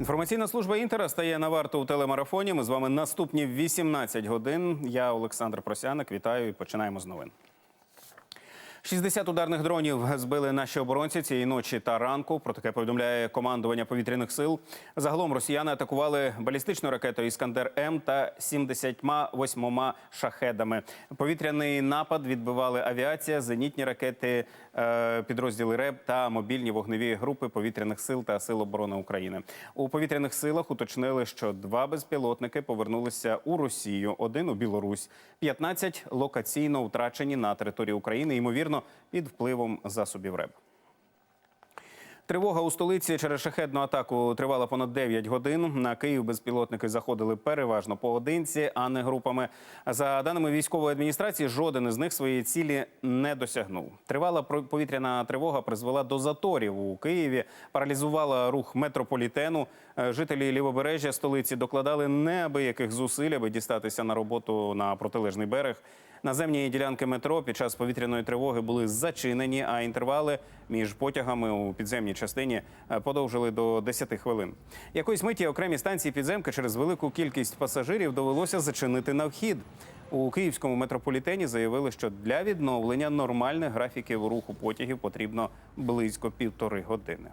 Інформаційна служба Інтера стає на варту у телемарафоні. Ми з вами наступні 18 годин. Я Олександр Просяник. Вітаю і починаємо з новин. 60 ударних дронів збили наші оборонці цієї ночі та ранку. Про таке повідомляє командування повітряних сил. Загалом росіяни атакували балістичною ракетою Іскандер М та 78 шахедами. Повітряний напад відбивали авіація, зенітні ракети, е, підрозділи РЕБ та мобільні вогневі групи повітряних сил та сил оборони України. У повітряних силах уточнили, що два безпілотники повернулися у Росію, один у Білорусь, 15 локаційно втрачені на території України. Ймовірно, під впливом засобів РЕБ. Тривога у столиці через шахедну атаку тривала понад 9 годин. На Київ безпілотники заходили переважно поодинці, а не групами. За даними військової адміністрації, жоден із них своєї цілі не досягнув. Тривала повітряна тривога призвела до заторів у Києві, паралізувала рух метрополітену. Е, Жителі лівобережжя столиці докладали неабияких зусиль, аби дістатися на роботу на протилежний берег. Наземні ділянки метро під час повітряної тривоги були зачинені, а інтервали між потягами у підземній частині е, подовжили до 10 хвилин. Якоїсь миті окремі станції підземки через велику кількість пасажирів довелося зачинити на вхід. У київському метрополітені заявили, що для відновлення нормальних графіків руху потягів потрібно близько півтори години.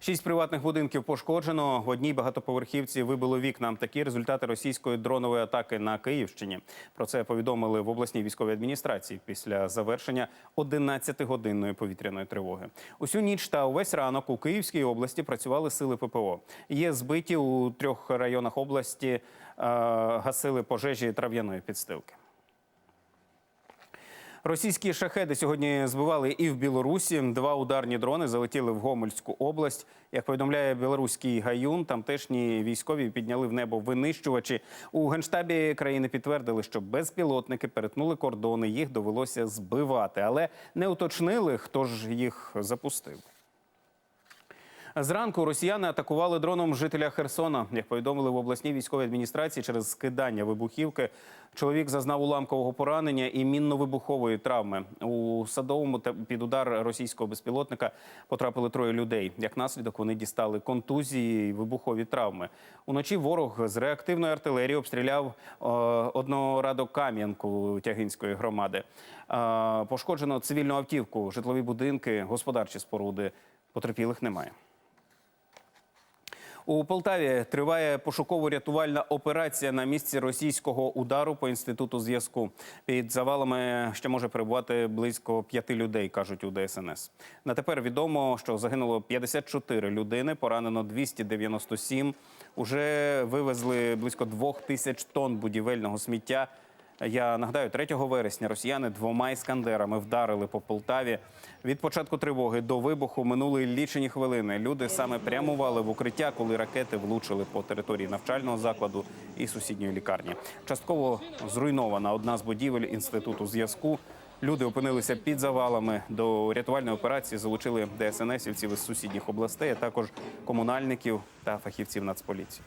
Шість приватних будинків пошкоджено. В одній багатоповерхівці вибило вікна. Такі результати російської дронової атаки на Київщині. Про це повідомили в обласній військовій адміністрації після завершення 11-годинної повітряної тривоги. Усю ніч та увесь ранок у Київській області працювали сили ППО. Є збиті у трьох районах області, е, гасили пожежі трав'яної підстилки. Російські шахеди сьогодні збивали і в Білорусі. Два ударні дрони залетіли в Гомельську область. Як повідомляє білоруський гаюн, тамтешні військові підняли в небо винищувачі. У генштабі країни підтвердили, що безпілотники перетнули кордони. Їх довелося збивати, але не уточнили, хто ж їх запустив. Зранку росіяни атакували дроном жителя Херсона. Як повідомили в обласній військовій адміністрації, через скидання вибухівки чоловік зазнав уламкового поранення і мінно-вибухової травми. У садовому та під удар російського безпілотника потрапили троє людей. Як наслідок вони дістали контузії і вибухові травми. Уночі ворог з реактивної артилерії обстріляв е, однорадокам'янку Тягинської громади. Е, пошкоджено цивільну автівку, житлові будинки, господарчі споруди. Потерпілих немає. У Полтаві триває пошуково-рятувальна операція на місці російського удару по інституту зв'язку. Під завалами ще може перебувати близько п'яти людей, кажуть у ДСНС. На тепер відомо, що загинуло 54 людини, поранено 297. Уже вивезли близько двох тисяч тонн будівельного сміття. Я нагадаю, 3 вересня росіяни двома іскандерами вдарили по Полтаві. Від початку тривоги до вибуху минули лічені хвилини. Люди саме прямували в укриття, коли ракети влучили по території навчального закладу і сусідньої лікарні. Частково зруйнована одна з будівель інституту зв'язку. Люди опинилися під завалами. До рятувальної операції залучили ДСНСівців із сусідніх областей, а також комунальників та фахівців Нацполіції.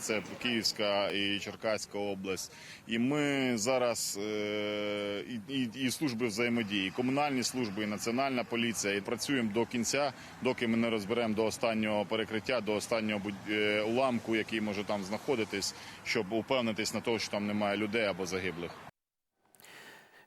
Це Київська і Черкаська область. І ми зараз е, і, і, і служби взаємодії, і комунальні служби, і національна поліція, і працюємо до кінця, доки ми не розберемо до останнього перекриття, до останнього е, уламку, який може там знаходитись, щоб упевнитись на те, що там немає людей або загиблих.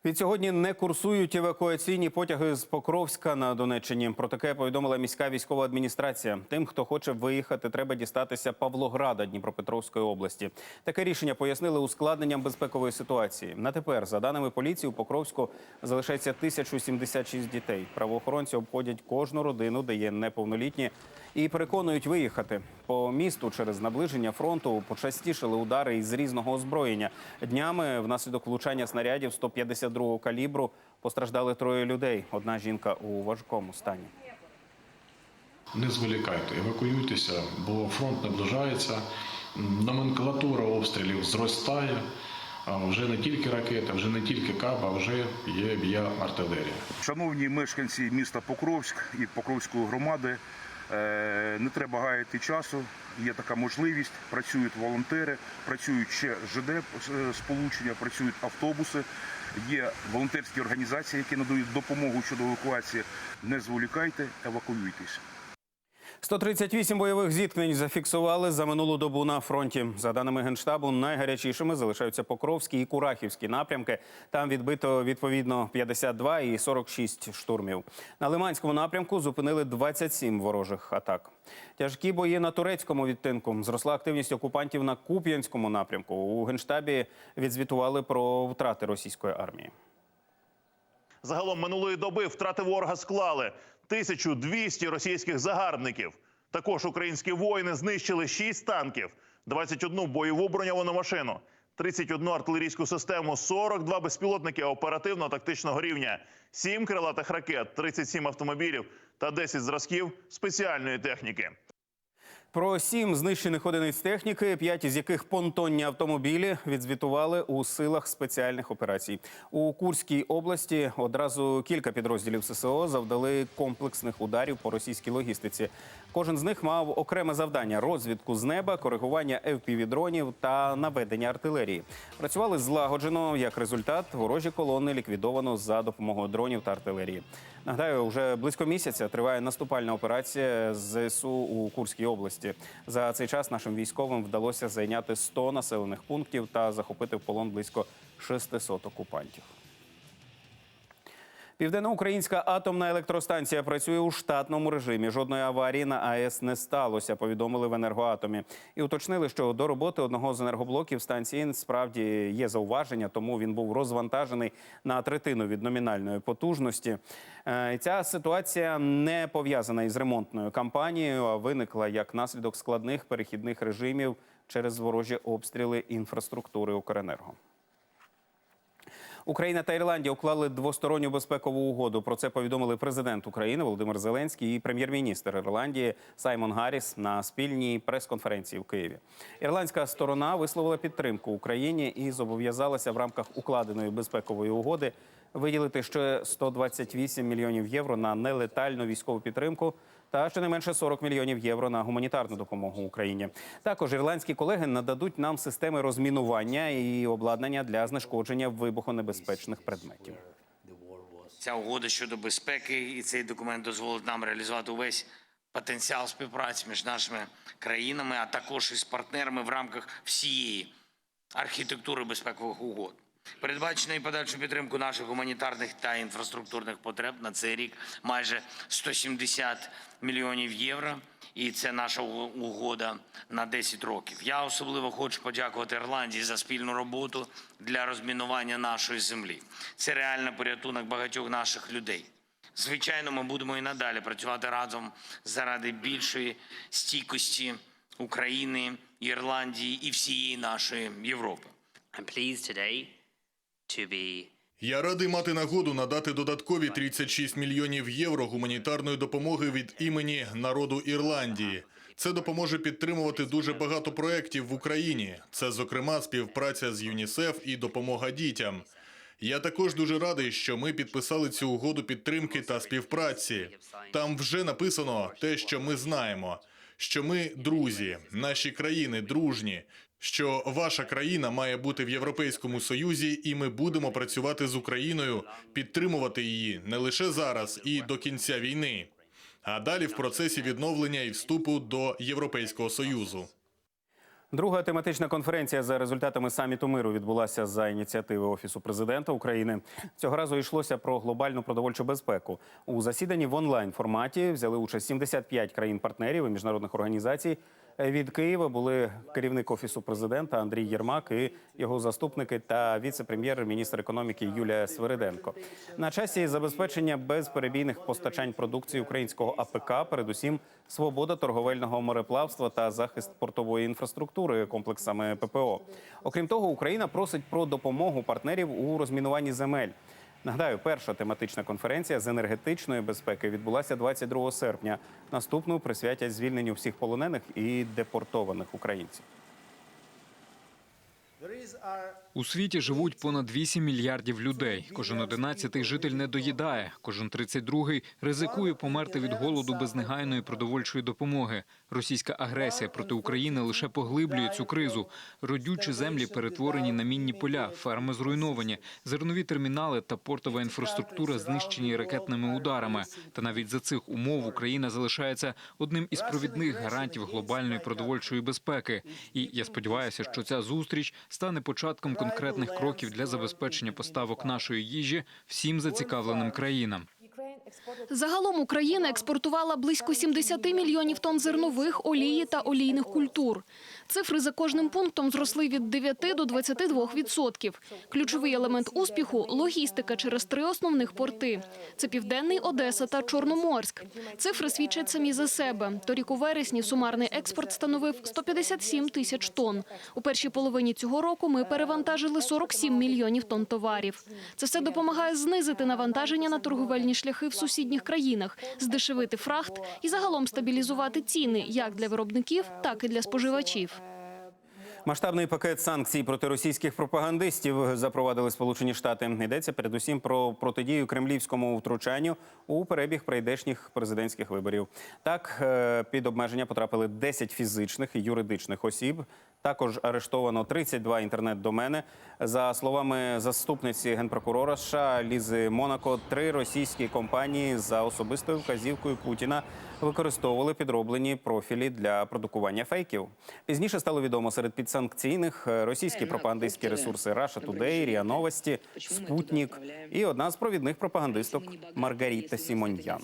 Від сьогодні не курсують евакуаційні потяги з Покровська на Донеччині. Про таке повідомила міська військова адміністрація. Тим, хто хоче виїхати, треба дістатися Павлограда Дніпропетровської області. Таке рішення пояснили ускладненням безпекової ситуації. На тепер, за даними поліції, у Покровську залишається 1076 дітей. Правоохоронці обходять кожну родину, де є неповнолітні, і переконують виїхати. По місту через наближення фронту почастішили удари із різного озброєння. Днями внаслідок влучання снарядів 152-го калібру постраждали троє людей. Одна жінка у важкому стані. Не зволікайте, евакуюйтеся, бо фронт наближається, номенклатура обстрілів зростає. Вже не тільки ракети, вже не тільки каб, а вже є б'я артилерія. Шановні мешканці міста Покровськ і Покровської громади, не треба гаяти часу. Є така можливість. Працюють волонтери, працюють ще ЖД е, сполучення, працюють автобуси. Є волонтерські організації, які надають допомогу щодо евакуації. Не зволікайте, евакуюйтесь. 138 бойових зіткнень зафіксували за минулу добу на фронті. За даними генштабу, найгарячішими залишаються Покровські і Курахівські напрямки. Там відбито відповідно 52 і 46 штурмів. На Лиманському напрямку зупинили 27 ворожих атак. Тяжкі бої на турецькому відтинку. Зросла активність окупантів на Куп'янському напрямку. У генштабі відзвітували про втрати російської армії. Загалом минулої доби втрати ворога склали 1200 російських загарбників. Також українські воїни знищили 6 танків, 21 бойову броньовану машину, 31 артилерійську систему, 42 безпілотники оперативно-тактичного рівня, 7 крилатих ракет, 37 автомобілів та 10 зразків спеціальної техніки. Про сім знищених одиниць техніки, п'ять із яких понтонні автомобілі відзвітували у силах спеціальних операцій. У Курській області одразу кілька підрозділів ССО завдали комплексних ударів по російській логістиці. Кожен з них мав окреме завдання: розвідку з неба, коригування FPV-дронів та наведення артилерії. Працювали злагоджено. Як результат, ворожі колони ліквідовано за допомогою дронів та артилерії. Нагадаю, вже близько місяця триває наступальна операція ЗСУ у Курській області. За цей час нашим військовим вдалося зайняти 100 населених пунктів та захопити в полон близько 600 окупантів. Південноукраїнська атомна електростанція працює у штатному режимі. Жодної аварії на АЕС не сталося. Повідомили в енергоатомі і уточнили, що до роботи одного з енергоблоків станції справді є зауваження, тому він був розвантажений на третину від номінальної потужності. Е, Ця ситуація не пов'язана із ремонтною кампанією, а виникла як наслідок складних перехідних режимів через ворожі обстріли інфраструктури Укренерго. Україна та Ірландія уклали двосторонню безпекову угоду. Про це повідомили президент України Володимир Зеленський і прем'єр-міністр Ірландії Саймон Гарріс на спільній прес-конференції в Києві. Ірландська сторона висловила підтримку Україні і зобов'язалася в рамках укладеної безпекової угоди виділити ще 128 мільйонів євро на нелетальну військову підтримку та щонайменше 40 мільйонів євро на гуманітарну допомогу Україні. Також ірландські колеги нададуть нам системи розмінування і обладнання для знешкодження вибухонебезпечних предметів. Ця угода щодо безпеки і цей документ дозволить нам реалізувати увесь потенціал співпраці між нашими країнами, а також із партнерами в рамках всієї архітектури безпекових угод. Передбачено і подальшу підтримку наших гуманітарних та інфраструктурних потреб на цей рік майже 170 мільйонів євро. І це наша угода на 10 років. Я особливо хочу подякувати Ірландії за спільну роботу для розмінування нашої землі. Це реальний порятунок багатьох наших людей. Звичайно, ми будемо і надалі працювати разом заради більшої стійкості України, Ірландії і всієї нашої Європи. I'm pleased today Я радий мати нагоду надати додаткові 36 мільйонів євро гуманітарної допомоги від імені народу Ірландії. Це допоможе підтримувати дуже багато проєктів в Україні. Це, зокрема, співпраця з ЮНІСЕФ і допомога дітям. Я також дуже радий, що ми підписали цю угоду підтримки та співпраці. Там вже написано те, що ми знаємо: що ми друзі, наші країни дружні, що ваша країна має бути в Європейському Союзі, і ми будемо працювати з Україною, підтримувати її не лише зараз і до кінця війни, а далі в процесі відновлення і вступу до Європейського Союзу. Друга тематична конференція за результатами саміту миру відбулася за ініціативи Офісу президента України. Цього разу йшлося про глобальну продовольчу безпеку. У засіданні в онлайн форматі взяли участь 75 країн-партнерів і міжнародних організацій. Від Києва були керівник офісу президента Андрій Єрмак і його заступники та віце-прем'єр-міністр економіки Юлія Свириденко. На часі забезпечення безперебійних постачань продукції українського АПК, передусім свобода торговельного мореплавства та захист портової інфраструктури комплексами ППО. Окрім того, Україна просить про допомогу партнерів у розмінуванні земель. Нагадаю, перша тематична конференція з енергетичної безпеки відбулася 22 серпня. Наступну присвятять звільненню всіх полонених і депортованих українців. У світі живуть понад 8 мільярдів людей. Кожен одинадцятий житель не доїдає. Кожен 32-й ризикує померти від голоду без негайної продовольчої допомоги. Російська агресія проти України лише поглиблює цю кризу. Родючі землі перетворені на мінні поля, ферми зруйновані, зернові термінали та портова інфраструктура знищені ракетними ударами. Та навіть за цих умов Україна залишається одним із провідних гарантів глобальної продовольчої безпеки. І я сподіваюся, що ця зустріч стане початком конкретних кроків для забезпечення поставок нашої їжі всім зацікавленим країнам. Загалом Україна експортувала близько 70 мільйонів тонн зернових, олії та олійних культур. Цифри за кожним пунктом зросли від 9 до 22 відсотків. Ключовий елемент успіху – логістика через три основних порти. Це Південний, Одеса та Чорноморськ. Цифри свідчать самі за себе. Торік у вересні сумарний експорт становив 157 тисяч тонн. У першій половині цього року ми перевантажили 47 мільйонів тонн товарів. Це все допомагає знизити навантаження на торговельні шляхи в сусідніх країнах, здешевити фрахт і загалом стабілізувати ціни як для виробників, так і для споживачів. Масштабний пакет санкцій проти російських пропагандистів запровадили Сполучені Штати. Йдеться передусім про протидію кремлівському втручанню у перебіг прийдешніх президентських виборів. Так, е, під обмеження потрапили 10 фізичних і юридичних осіб. Також арештовано 32 інтернет-домени. За словами заступниці генпрокурора США Лізи Монако, три російські компанії за особистою вказівкою Путіна використовували підроблені профілі для продукування фейків. Пізніше стало відомо серед підсанкційних е, російські пропагандистські ресурси Раша Today, РІА Новості, Спутник і одна з провідних пропагандисток Маргарита Сімоньян.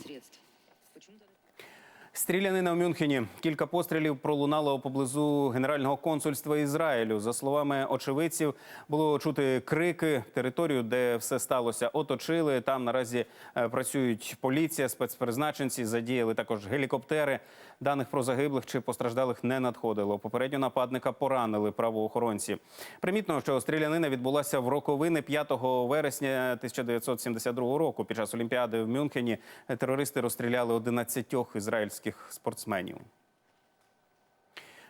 Стрілянина в Мюнхені. Кілька пострілів пролунало поблизу генерального консульства Ізраїлю. За словами очевидців, було чути крики. Територію, де все сталося, оточили. Там наразі е, працюють поліція, спецпризначенці, задіяли також гелікоптери. Даних про загиблих чи постраждалих не надходило. Попередньо нападника поранили правоохоронці. Примітно, що стрілянина відбулася в роковини 5 вересня 1972 року. Під час Олімпіади в Мюнхені терористи розстріляли 11 ізраїльських спортсменів.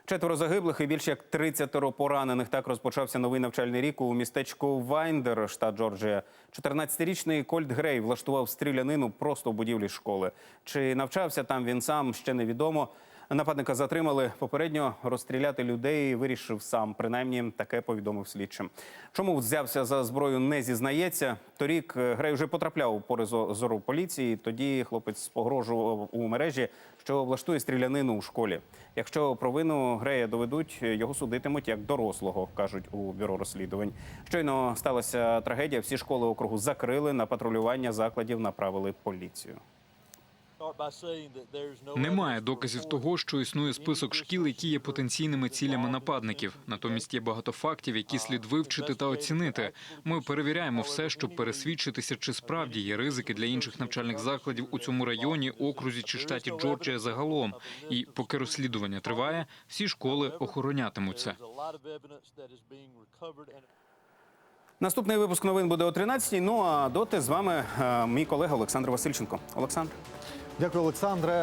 Четверо загиблих і більше як 30 поранених. Так розпочався новий навчальний рік у містечку Вайндер, штат Джорджія. 14-річний Кольт Грей влаштував стрілянину просто в будівлі школи. Чи навчався там він сам, ще невідомо. Нападника затримали. Попередньо розстріляти людей вирішив сам. Принаймні таке повідомив слідчим. Чому взявся за зброю, не зізнається. Торік е, Грей вже потрапляв у пори зо- зору поліції. Тоді хлопець погрожував у мережі, що влаштує стрілянину у школі. Якщо провину Грея доведуть, його судитимуть як дорослого, кажуть у бюро розслідувань. Щойно сталася трагедія. Всі школи округу закрили на патрулювання закладів направили поліцію. Немає доказів того, що існує список шкіл, які є потенційними цілями нападників. Натомість є багато фактів, які слід вивчити та оцінити. Ми перевіряємо все, щоб пересвідчитися, чи справді є ризики для інших навчальних закладів у цьому районі, окрузі чи штаті Джорджія загалом. І поки розслідування триває, всі школи охоронятимуться. Наступний випуск новин буде о 13 Ну а доти з вами е, мій колега Олександр Васильченко. Олександр. Дякую, Олександре.